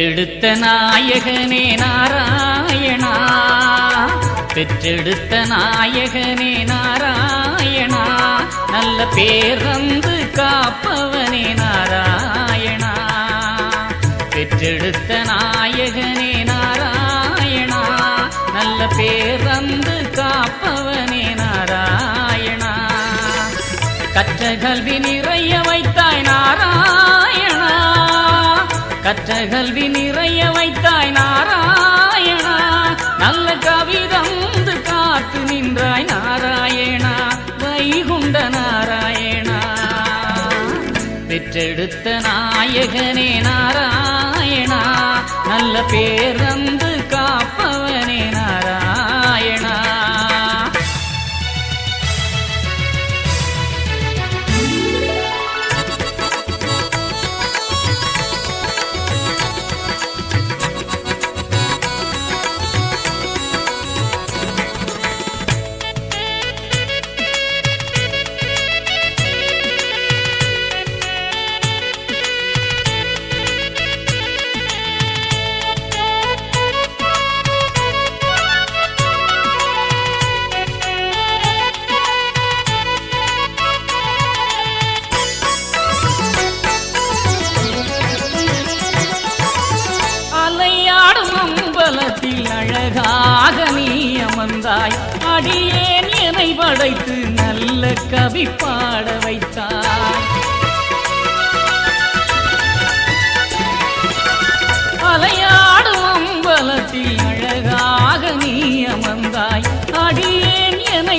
பெற்றெடுத்த நாயகனே நாராயணா. பெற்றெடுத்த நாயகனே நாராயணா. நல்ல பேரந்து காப்பவனே நாராயணா. பெற்றெடுத்த நாயகனே நாராயணா. நல்ல பேரந்து காப்பவனே நாராயணா. கற்ற கல்வி நிறைய வைத்தாய் நாராயண கற்ற கல்வி நிறைய வைத்தாய் நாராயணா. நல்ல கவிதந்து காத்து நின்றாய் நாராயணா. வைகுண்ட நாராயணா. பெற்றெடுத்த நாயகனே நாராயணா. நல்ல பேரந்து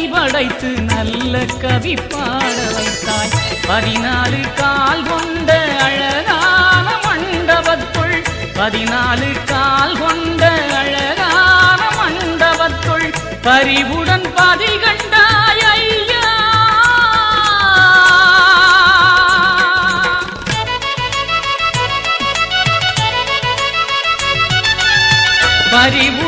படைத்து நல்ல கவி பாட வைத்தாய். பதினாலு கால் கொண்ட அழகான மண்டபத்துள். பதினாலு கால் கொண்ட அழகான மண்டபத்துள். பரிவுடன் பதி கண்டாய் ஐயா. பரிவுடன்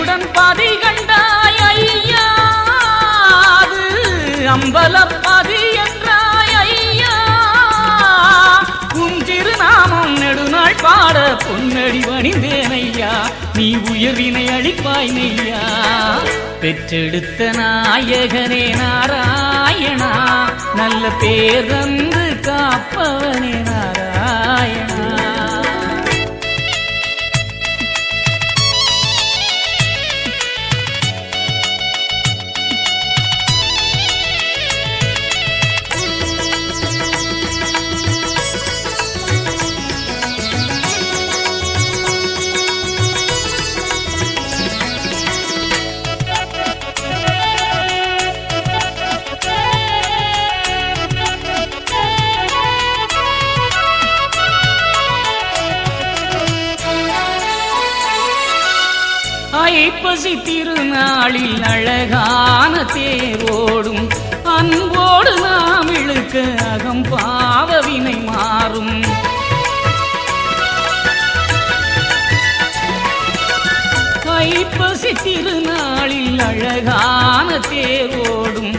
பொன்னடி வணிந்தேனையா நீ உயர்வினை அளிப்பாய் நெய்யா பெற்றெடுத்த நாயகனே நாராயணா நல்ல பேர் வந்து காப்பவனே நாராயணா ஐப்பசி திருநாளில் அழகான தேரோடும் அன்போடு நாம் இழுக்க அகம் பாவவினை மாறும். ஐப்பசி திருநாளில் அழகான தேரோடும்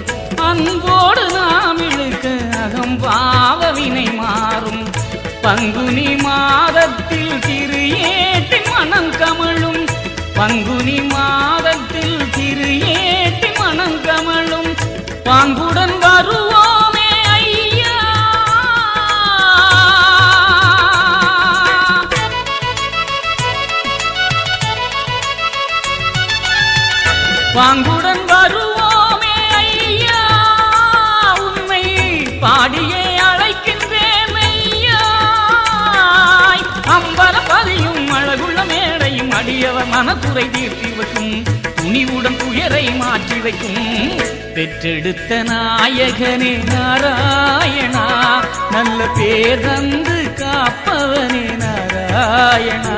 அன்போடு நாம் இழுக்க அகம் பாவவினை மாறும். பங்குனி மாதத்தில் திரு ஏட்டி மனம் கமழும் பங்குனி மாதத்தில் திரு ஏட்டி மனம் கமழும் பாங்குடன் வருவோமே. அடியவர் தீர்த்தி வைக்கும் துணிவுடன் துயரை மாற்றி வைக்கும். பெற்றெடுத்த நாயகனே நாராயணா நல்ல பேர் தந்து காப்பவனே நாராயணா.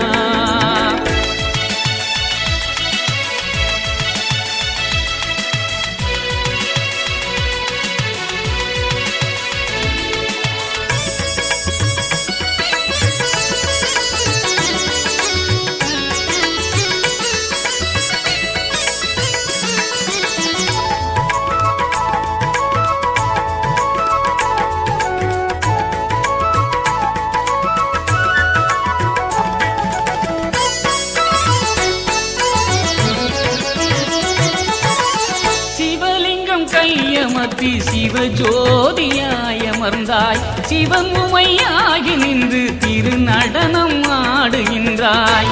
சிவஜோதியாயமர்ந்தாய் சிவன் உமையாகி நின்று திருநடனம் ஆடுகின்றாய்.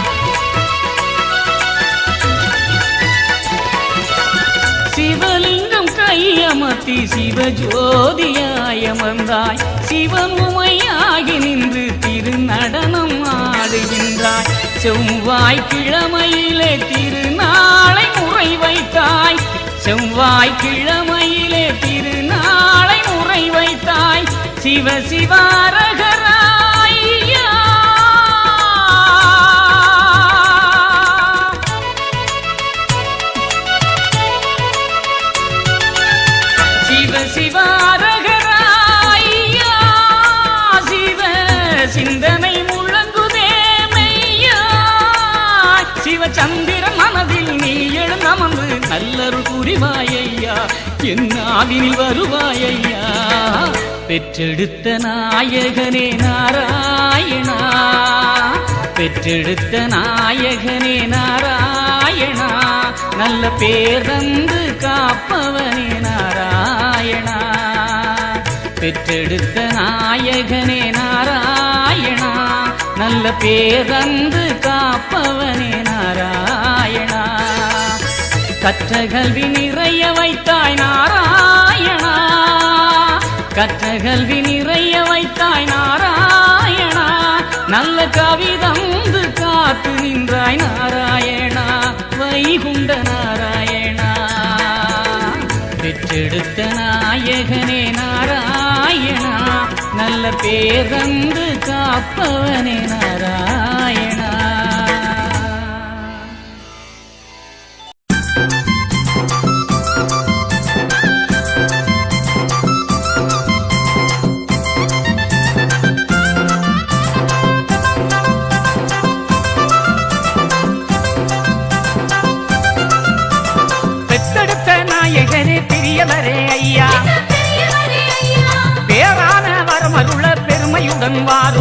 சிவலிங்கம் கையமர்த்தி சிவஜோதியாயமர்ந்தாய் சிவன் உமையாகி நின்று திருநடனம் ஆடுகின்றாய். செவ்வாய் கிழமையிலே திருநாளை முறை வைத்தாய். செவ்வாய் கிழமையிலே திருநாளை முறை வைத்தாய். சிவ சிவாரகராய்யா சிவ சிவாரகராய்யா சிவ சிந்தனை முழங்குதேமையா சிவ சந்திரன் மனதில் நீ எழுந்தமர்ந்து நல்லரு புரிவாயையா. என் ஆவினில் வருவாயையா. பெற்றெடுத்த நாயகனே நாராயணா. பெற்றெடுத்த நாயகனே நாராயணா. நல்ல பேரந்து காப்பவனே நாராயணா. பெற்றெடுத்த நாயகனே நாராயணா. நல்ல பேரந்து காப்பவனே நாராயணா. கற்ற கல்வி நிறைய வைத்தாய் நாராயணா கற்ற கல்வி நிறைய வைத்தாய் நாராயணா. நல்ல கவிதந்து காத்து நின்றாய் நாராயணா. வைகுண்ட நாராயணா. பெற்றெடுத்த நாயகனே நாராயணா. நல்ல பேரந்து காப்பவனே நாராயணா. பெருமையுடன் வாரும்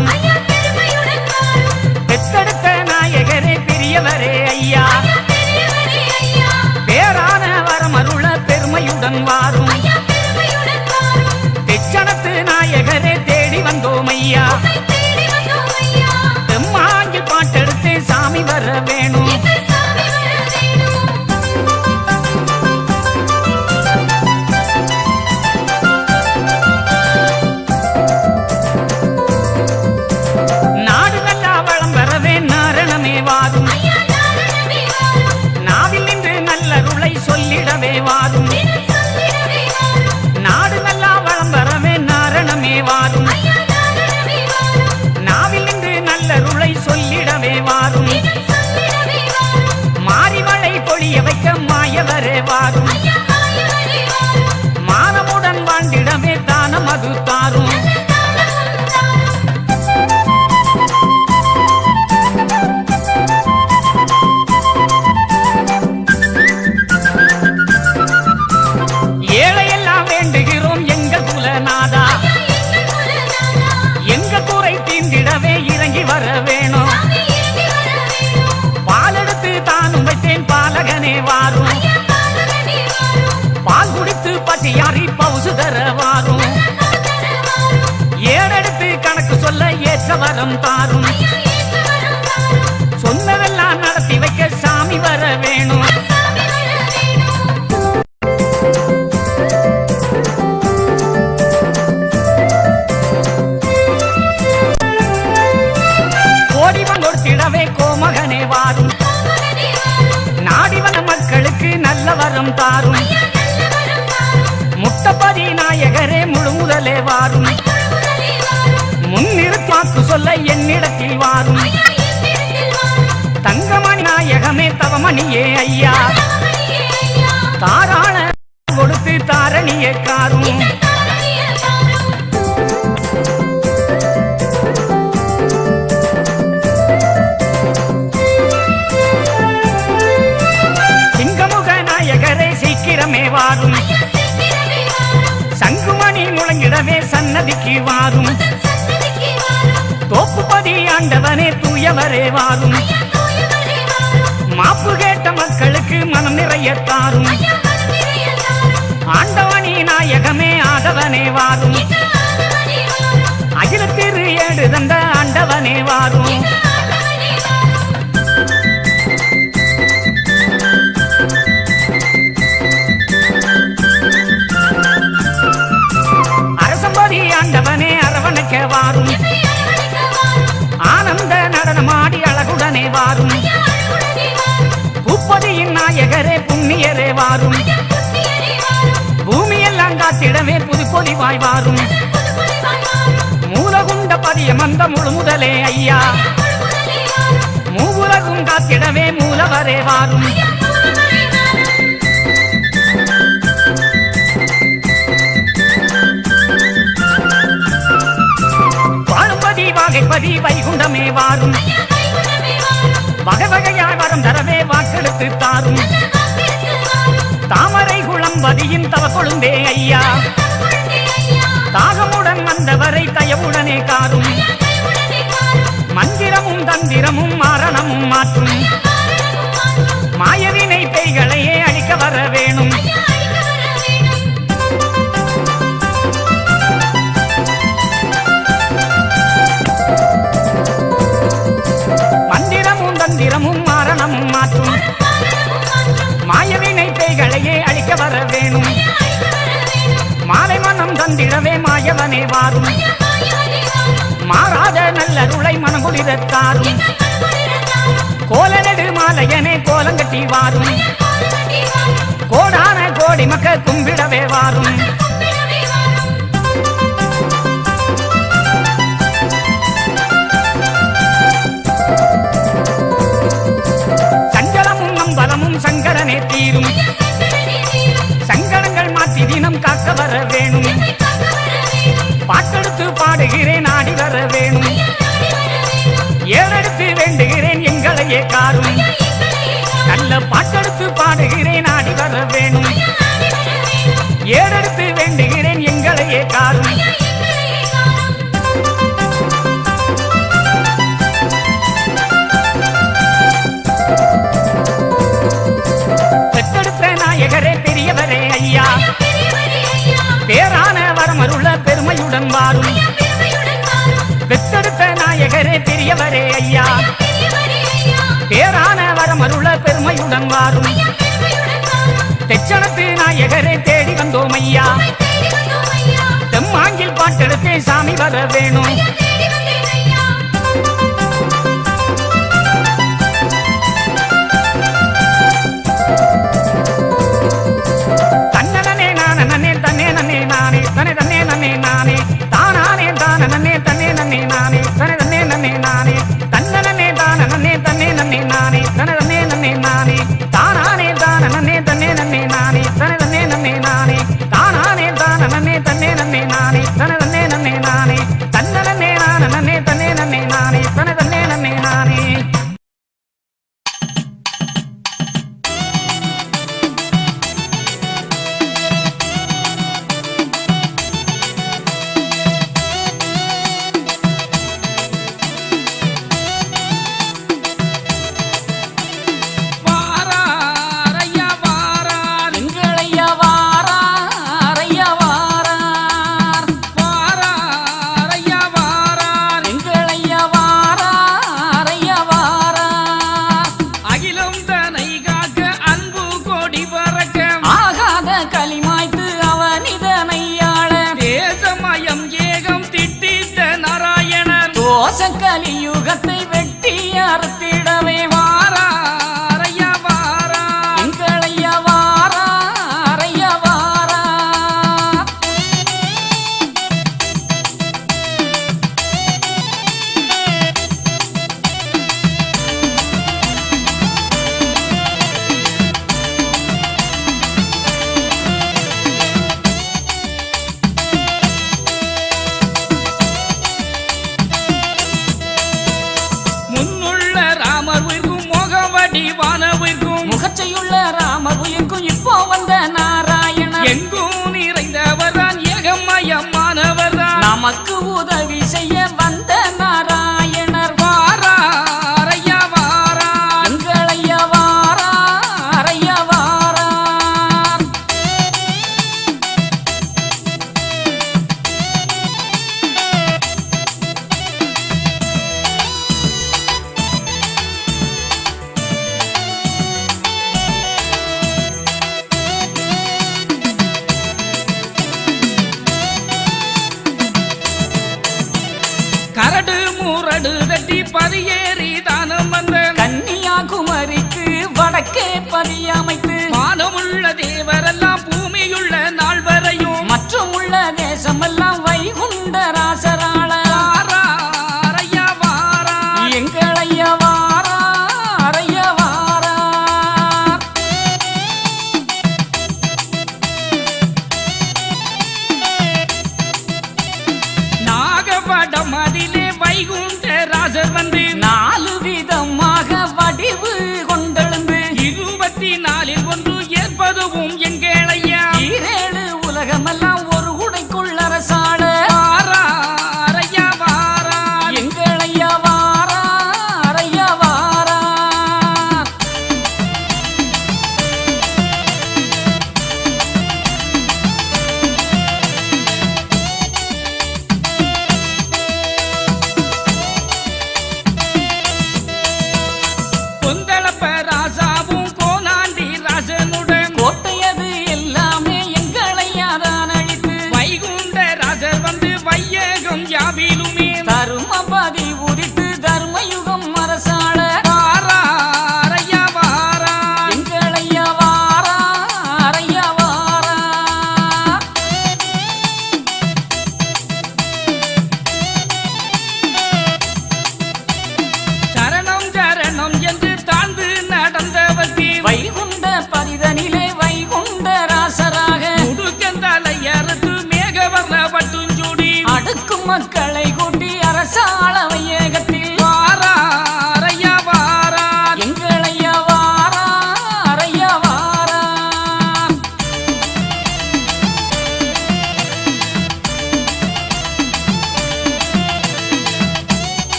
தரவாரும். வாரும் ஏறெடுத்து கணக்கு சொல்ல ஏற்ற வரம் தாரும். சொன்னதெல்லாம் நடத்தி வைக்க சாமி வர வேணும். கோடிவன் கோமகனே வாரும். நாடிவன மக்களுக்கு நல்ல வரம் தாரும். முத்தப்பதி நாயகரே முழு முதலே வாரும் முன்னிறுத்தாக்கு சொல்ல என்னிடத்தில் வாரும். தங்கமணி நாயகமே தவமணியே ஐயா. தாராள கொடுத்து தாரணியே காரும். சிங்கமுக நாயகரே சீக்கிரமே வாரும். சங்குமணி முழங்கிடவே சன்னதிக்கு வாரும். தோப்புப்பதி ஆண்டவனே தூயவரே வாரும். பொலிவாய் வாரும். மூலகுண்ட பதிய மந்த முழு முதலே ஐயா. மூவுலகும் காத்திடவே மூலவரே வாரும். வாழும்பதி வாகைப்பதி வைகுண்டமே வாரும். வகை வகையாய் வரம் தரவே வாக்கெடுத்து தாரும். தாமரை குளம்பதியின் தவ கொழுந்தே ஐயா. தாகமுடன் வந்தவரை தயவுடனே காரும். மந்திரமும் தந்திரமும் மாரணமும் மாற்றும். மாயவினை பேய்களையே அழிக்க வர வேணும். மனம் மாயவனே வாரும். மாறாத நல்லருளை மனமுடிதத்தாரும் கோலநெடு மாலையனே கோலங்கட்டி வாரும். கோடான கோடி மக்க கும்பிடவே வாரும். சஞ்சலமும் நம்பலமும் சங்கரனே தீரும். சங்கடங்கள் மாற்றி தினம் காக்க வர வேணும். பாட்டெடுத்து பாடுகிறேன் ஆடி வர வேணும். ஏறெடுத்து வேண்டுகிறேன் எங்களையே காரும் நல்ல பாட்டெடுத்து பாடுகிறேன் ஆடி வர வேணும். ஏறெடுத்து வாரும் பெற்றெடுத்த நாயகரே பெரியவரே ஐயா. பேரான வரமருள்ள பெருமையுடன் வாரும் தெச்சனத்து நாயகரே தேடி வந்தோம் ஐயா. தெம்மாங்கில் பாட்டெடுத்தே சாமி வர வேணும். ஏகமயமானவர்தான் பதியேறி தானம் வந்த கன்னியாகுமரிக்கு வடக்கே பதியாமை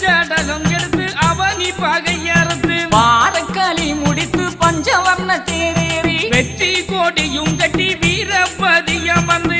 சடலம் எடுத்து அவனி பகையறுத்து பாரக்களி முடித்து பஞ்சவர்ண தேரேறி வெற்றி கோடியும் கட்டி வீரபதியம் வந்து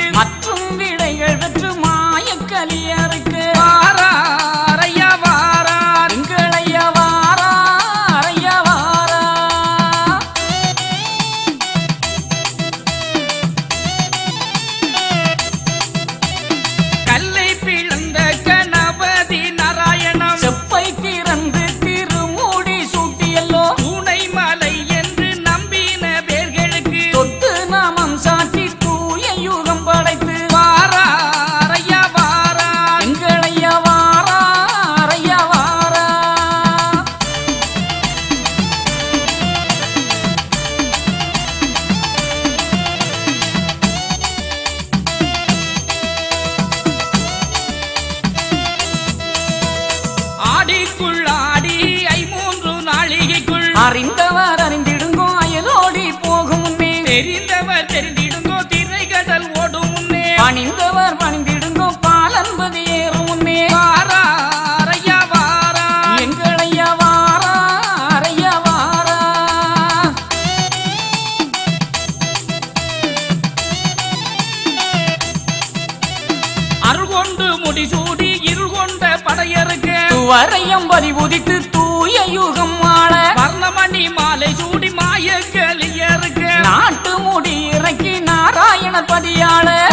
வரையம் வரி உதித்து தூய யுகம் ஆள வர்ணமணி மாலை சூடி மாய கலியருக்கு நாட்டு முடி இறக்கி நாராயண பதியாளர்